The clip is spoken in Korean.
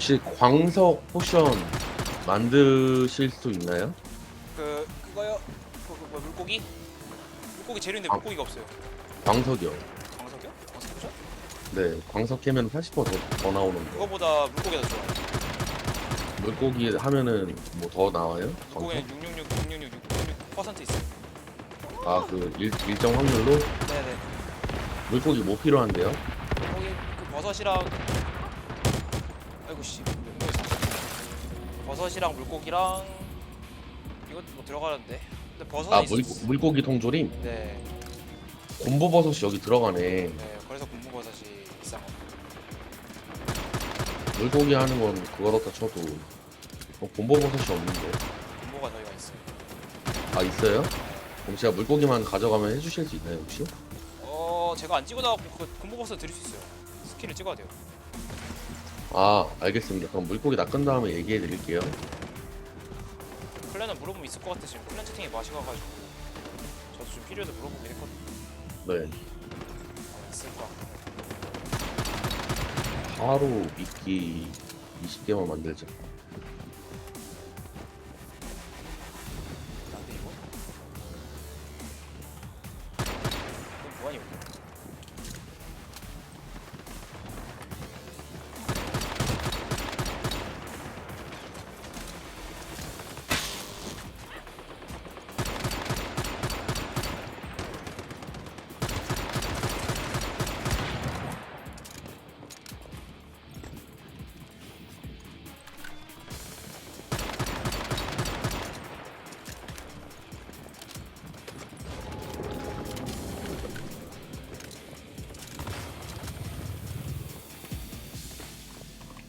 혹시 광석 포션 만드실 수 있나요? 그 그거요. 그, 그, 뭐, 물고기? 물고기 재료인데 아. 물고기가 없어요. 광석이요. 광석이요? 광석이죠? 네, 광석 캐면 80%더 더 나오는 거. 그거보다 물고기가 더 좋아요. 물고기 하면은 뭐 더 나와요? 광석? 물고기는 666, 666, 666% 있어요. 아, 그 일, 일정 확률로 네네. 물고기 뭐 필요한데요? 물고기 그 버섯이랑 아이고 씨. 버섯이랑 물고기랑 이것도 뭐 들어가는데. 근데 버섯은 아, 있을 물, 수 있어요. 물고기 통조림? 네. 곰보버섯이 여기 들어가네. 네. 그래서 군무버섯이 비싼 거. 물고기 하는 건 그거렇다 쳐도 어, 곰보버섯이 없는데. 군무가 저희가 있어요. 아, 있어요? 그럼 제가 물고기만 가져가면 해주실 수 있나요, 혹시? 어 제가 안 찍어 나가고 그 군무버섯 드릴 수 있어요. 스킬을 찍어야 돼요. 아 알겠습니다. 그럼 물고기 낚은 다음에 얘기해 드릴게요. 플랜은 물어보면 있을 것 같아 지금 플랜 채팅이 맛이 가가지고 저도 좀 필요해서 물어보긴 했거든요 네 아, 있을까 바로 미끼 20개만 만들자. 난데 이거? 이거 무한이 없네